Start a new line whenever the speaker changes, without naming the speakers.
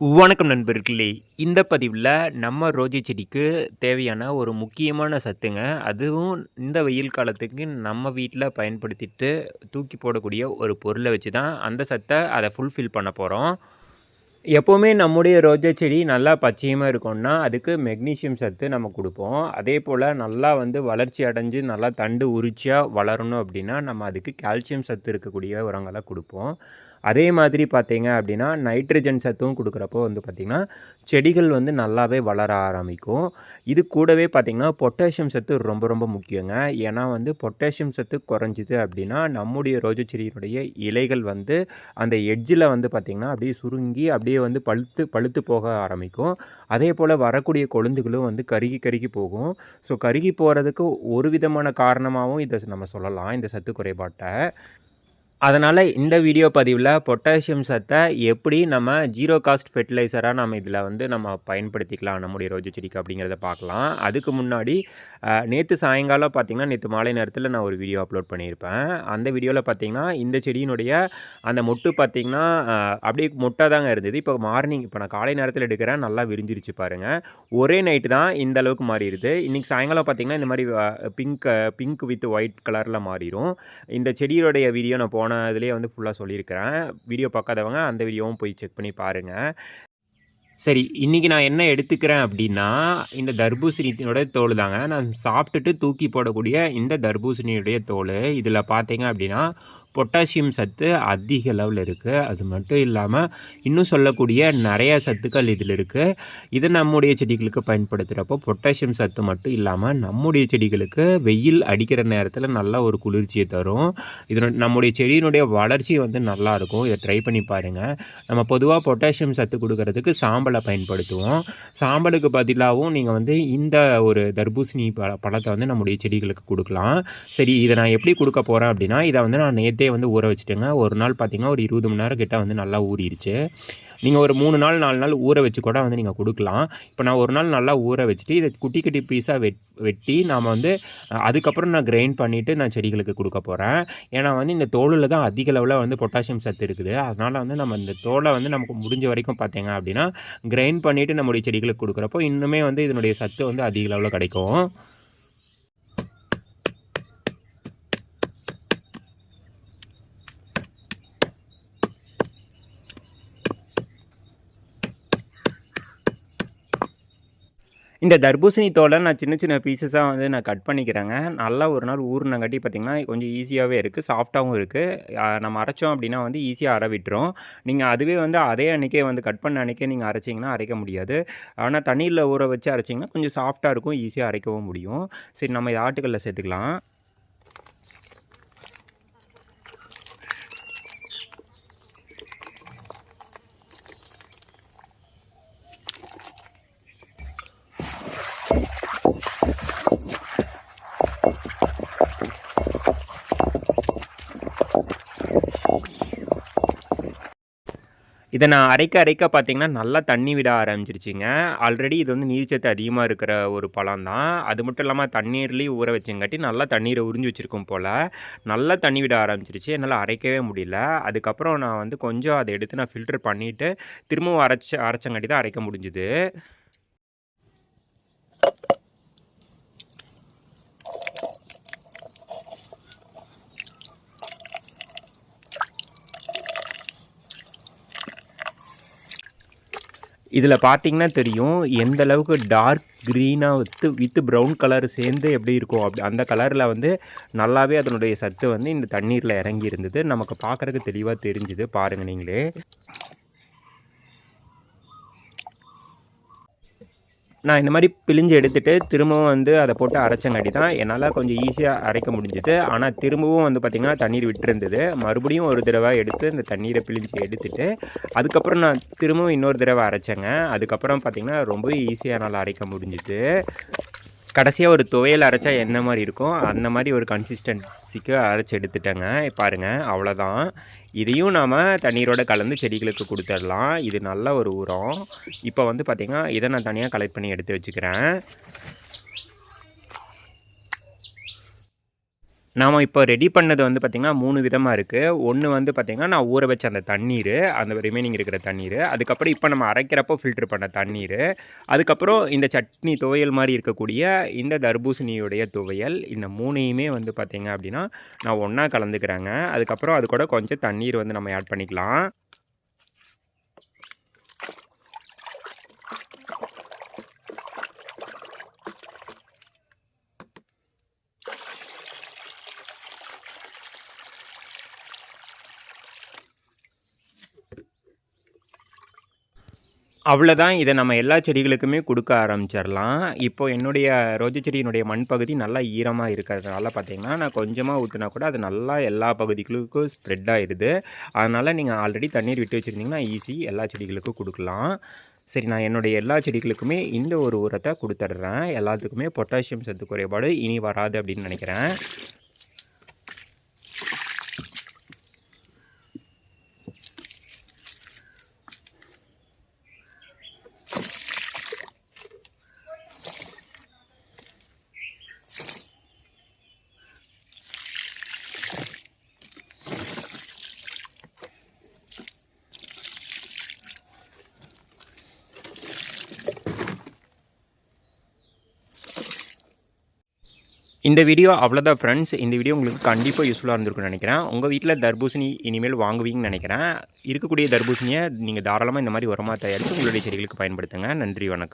வணக்கம் நண்பர்களே. இந்த பதிவில் நம்ம ரோஜி செடிக்கு தேவையான ஒரு முக்கியமான சத்துங்க அதுவும் இந்த வெயில் காலத்துக்கு நம்ம வீட்டில் பயன்படுத்திட்டு தூக்கி போடக்கூடிய ஒரு பொருளை வச்சு தான் அந்த சத்தை அதை ஃபுல்ஃபில் பண்ண போகிறோம் எப்போவுமே நம்முடைய ரோஜா செடி நல்லா பச்சையமாக இருக்கும்னா அதுக்கு மெக்னீஷியம் சத்து நம்ம கொடுப்போம். அதே போல் நல்லா வந்து வளர்ச்சி அடைஞ்சு நல்லா தண்டு உரிச்சியாக வளரணும் அப்படின்னா நம்ம அதுக்கு கால்சியம் சத்து இருக்கக்கூடிய உரங்களை கொடுப்போம். அதே மாதிரி பார்த்தீங்க அப்படின்னா நைட்ரஜன் சத்தும் கொடுக்குறப்போ வந்து பார்த்திங்கன்னா செடிகள் வந்து நல்லாவே வளர ஆரம்பிக்கும். இது கூடவே பார்த்திங்கன்னா பொட்டாசியம் சத்து ரொம்ப ரொம்ப முக்கியங்க. ஏன்னா வந்து பொட்டாசியம் சத்து குறைஞ்சிது அப்படின்னா நம்முடைய ரோஜா செடியினுடைய இலைகள் வந்து அந்த எட்ஜில் வந்து பார்த்திங்கன்னா அப்படியே சுருங்கி அப்படியே வந்து பழுத்து பழுத்து போக ஆரம்பிக்கும். அதே போல் வரக்கூடிய கொழுந்துகளும் வந்து கருகி கருகி போகும். ஸோ கருகி போகிறதுக்கு ஒரு விதமான காரணமாகவும் இதை நம்ம சொல்லலாம். இந்த சத்து குறைபாட்டை. அதனால் இந்த வீடியோ பதிவில் பொட்டாசியம் சத்தை எப்படி நம்ம ஜீரோ காஸ்ட் ஃபெர்டிலைசராக நம்ம இதில் வந்து நம்ம பயன்படுத்திக்கலாம் நம்முடைய ரோஜா செடிக்கு அப்படிங்கிறத பார்க்கலாம். அதுக்கு முன்னாடி நேற்று சாயங்காலம் பார்த்திங்கன்னா நேற்று மாலை நேரத்தில் நான் ஒரு வீடியோ அப்லோட் பண்ணியிருப்பேன். அந்த வீடியோவில் பார்த்திங்கன்னா இந்த செடியினுடைய அந்த மொட்டு பார்த்திங்கன்னா அப்படியே மொட்டாக தாங்க இருந்தது. இப்போ மார்னிங் இப்போ நான் காலை நேரத்தில் எடுக்கிறேன் நல்லா விரிஞ்சிருச்சு பாருங்கள் ஒரே நைட்டு தான் இந்த அளவுக்கு மாறிடுது. இன்றைக்கி சாயங்காலம் பார்த்திங்கன்னா இந்த மாதிரி பிங்க் பிங்க் வித் ஒயிட் கலரில் மாறிடும் இந்த செடியோடைய வீடியோ நான் போன இதுலேயே வந்து ஃபுல்லாக சொல்லியிருக்கிறேன். வீடியோ பார்க்காதவங்க அந்த வீடியோவும் போய் செக் பண்ணி பாருங்கள் சரி இன்றைக்கி நான் என்ன எடுத்துக்கிறேன் அப்படின்னா இந்த தர்பூசணியோட தோல் தாங்க. நான் சாப்பிட்டுட்டு தூக்கி போடக்கூடிய இந்த தர்பூசணியுடைய தோல். இதில் பார்த்தீங்க அப்படின்னா பொட்டாசியம் சத்து அதிக அளவில் இருக்குது அது மட்டும் இல்லாமல் இன்னும் சொல்லக்கூடிய நிறைய சத்துக்கள் இதில் இருக்குது இதை நம்முடைய செடிகளுக்கு பயன்படுத்துகிறப்போ பொட்டாசியம் சத்து மட்டும் இல்லாமல் நம்முடைய செடிகளுக்கு வெயில் அடிக்கிற நேரத்தில் நல்ல ஒரு குளிர்ச்சியை தரும். இது நம்முடைய செடியினுடைய வளர்ச்சி வந்து நல்லாயிருக்கும் இதை ட்ரை பண்ணி பாருங்கள் நம்ம பொதுவாக பொட்டாசியம் சத்து கொடுக்கறதுக்கு சாம்பலை பயன்படுத்துவோம். சாம்பலுக்கு பதிலாகவும் நீங்கள் வந்து இந்த ஒரு தர்பூசணி ப பழத்தை வந்து நம்முடைய செடிகளுக்கு கொடுக்கலாம். சரி இதை நான் எப்படி கொடுக்க போகிறேன் அப்படின்னா இதை வந்து நான் நேற்றே வந்து ஊற வச்சுட்டுங்க. ஒரு நாள் பார்த்திங்கன்னா ஒரு இருபது மணி நேரம் கிட்ட வந்து நல்லா ஊறிடுச்சு. நீங்கள் ஒரு மூணு நாள் நாலு நாள் ஊற வச்சு கூட வந்து நீங்கள் கொடுக்கலாம். இப்போ நான் ஒரு நாள் நல்லா ஊற வச்சுட்டு இதை குட்டி குட்டி பீஸாக வெட் வெட்டி நாம் வந்து அதுக்கப்புறம் நான் கிரைண்ட் பண்ணிவிட்டு நான் செடிகளுக்கு கொடுக்க போகிறேன் ஏன்னா வந்து இந்த தோலில் தான் அதிக அளவில் வந்து பொட்டாசியம் சத்து இருக்குது. அதனால் வந்து நம்ம இந்த தோலை வந்து நமக்கு முடிஞ்ச வரைக்கும் பார்த்தீங்க அப்படின்னா கிரைண்ட் பண்ணிவிட்டு நம்முடைய செடிகளுக்கு கொடுக்குறப்போ இன்னுமே வந்து இதனுடைய சத்து வந்து அதிக அளவில் கிடைக்கும். இந்த தர்பூசணி தோலை நான் சின்ன சின்ன பீசஸாக வந்து நான் கட் பண்ணிக்கிறேங்க. நல்லா ஒரு நாள் ஊறினங்காட்டி பார்த்திங்கன்னா கொஞ்சம் ஈஸியாகவே இருக்குது சாஃப்டாகவும் இருக்குது நம்ம அரைச்சோம் அப்படின்னா வந்து ஈஸியாக அரை விட்டுரும். நீங்கள் அதுவே வந்து அதே அன்றைக்கே வந்து கட் பண்ண அன்றைக்கே நீங்கள் அரைச்சிங்கன்னா அரைக்க முடியாது. ஆனால் தண்ணியில் ஊற வச்சு அரைச்சிங்கன்னா கொஞ்சம் சாஃப்டாக இருக்கும் ஈஸியாக அரைக்கவும் முடியும். சரி நம்ம இதை ஆட்டுக்கல்ல சேர்த்துக்கலாம். இதை நான் அரைக்க அரைக்க பார்த்தீங்கன்னா நல்லா தண்ணி விட ஆரம்பிச்சிருச்சுங்க. ஆல்ரெடி இது வந்து நீர்ச்சத்து அதிகமாக இருக்கிற ஒரு பழம் தான். அது மட்டும் இல்லாமல் தண்ணீர்லேயும் ஊற வச்சுங்காட்டி நல்லா தண்ணீரை உறிஞ்சி வச்சுருக்கும் போல் நல்லா தண்ணி விட ஆரம்பிச்சிருச்சு. என்னால் அரைக்கவே முடியல. அதுக்கப்புறம் நான் வந்து கொஞ்சம் அதை எடுத்து நான் ஃபில்டர் பண்ணிவிட்டு திரும்பவும் அரைச்சி அரைச்சங்காட்டி தான் அரைக்க முடிஞ்சுது. இதில் பார்த்தீங்கன்னா தெரியும் எந்த அளவுக்கு டார்க் க்ரீனாக வித்து வித்து ப்ரௌன் கலர் சேர்ந்து எப்படி இருக்கும் அப்படி அந்த கலரில் வந்து நல்லாவே அதனுடைய சத்து வந்து இந்த தண்ணீரில் இறங்கி இருந்தது. நமக்கு பார்க்குறதுக்கு தெளிவாக தெரிஞ்சுது பாருங்கள் நீங்களே. நான் இந்த மாதிரி பிழிஞ்சு எடுத்துகிட்டு திரும்பவும் வந்து அதை போட்டு அரைச்சங்காட்டி தான் என்னால் கொஞ்சம் ஈஸியாக அரைக்க முடிஞ்சுது. ஆனால் திரும்பவும் வந்து பார்த்திங்கன்னா தண்ணீர் விட்டுருந்தது. மறுபடியும் ஒரு தடவை எடுத்து இந்த தண்ணீரை பிழிஞ்சு எடுத்துகிட்டு அதுக்கப்புறம் நான் திரும்பவும் இன்னொரு தடவை அரைச்சேங்க. அதுக்கப்புறம் பார்த்திங்கன்னா ரொம்ப ஈஸியாக என்னால் அரைக்க முடிஞ்சுது. கடைசியாக ஒரு துவையல் அரைச்சா என்ன மாதிரி இருக்கும் அந்த மாதிரி ஒரு கன்சிஸ்டன்சிக்கு அரைச்சி எடுத்துட்டேங்க. பாருங்கள் அவ்வளோதான் இதையும் நாம் தண்ணீரோடு கலந்து செடிகளுக்கு கொடுத்துடலாம். இது நல்ல ஒரு உரம். இப்போ வந்து பார்த்திங்கன்னா இதை நான் தனியாக கலெக்ட் பண்ணி எடுத்து வச்சுக்கிறேன். நாம் இப்போ ரெடி பண்ணது வந்து பார்த்திங்கன்னா மூணு விதமாக இருக்குது ஒன்று வந்து பார்த்திங்கன்னா நான் ஊற வச்ச அந்த தண்ணீர் அந்த ரிமைனிங் இருக்கிற தண்ணீர். அதுக்கப்புறம் இப்போ நம்ம அரைக்கிறப்போ ஃபில்ட்ரு பண்ண தண்ணீர். அதுக்கப்புறம் இந்த சட்னி துவையல் மாதிரி இருக்கக்கூடிய இந்த தர்பூசணியுடைய துவையல் இந்த மூணையுமே வந்து பார்த்திங்க அப்படின்னா நான் ஒன்றா கலந்துக்கிறேங்க. அதுக்கப்புறம் அது கூட கொஞ்சம் தண்ணீர் வந்து நம்ம ஆட் பண்ணிக்கலாம். அவ்வளோதான் இதை நம்ம எல்லா செடிகளுக்குமே கொடுக்க ஆரம்பிச்சிடலாம். இப்போ என்னுடைய ரோஜா செடியினுடைய மண் பகுதி நல்லா ஈரமாக இருக்கிறதுனால பார்த்தீங்கன்னா நான் கொஞ்சமாக ஊற்றினா கூட அது நல்லா எல்லா பகுதிகளுக்கும் ஸ்ப்ரெட் ஆயிடுது. அதனால் நீங்கள் ஆல்ரெடி தண்ணீர் விட்டு வச்சுருந்தீங்கன்னா ஈஸி எல்லா செடிகளுக்கும் கொடுக்கலாம். சரி நான் என்னுடைய எல்லா செடிகளுக்குமே இந்த ஒரு உரத்தை கொடுத்துட்றேன். எல்லாத்துக்குமே பொட்டாசியம் சத்து குறைபாடு இனி வராது அப்படின்னு நினைக்கிறேன். இந்த வீடியோ அவ்வளோதான் ஃப்ரெண்ட்ஸ் இந்த வீடியோ உங்களுக்கு கண்டிப்பாக யூஸ்ஃபுல்லாக இருந்திருக்கும்னு நினைக்கிறேன். உங்கள் வீட்டில் தர்பூசணி இனிமேல் வாங்குவீங்கன்னு நினைக்கிறேன். இருக்கக்கூடிய தர்பூசணியை நீங்கள் தாராளமாக இந்த மாதிரி உரமாக தயாரித்து உங்களுடைய செடிகளுக்கு பயன்படுத்துங்க. நன்றி வணக்கம்.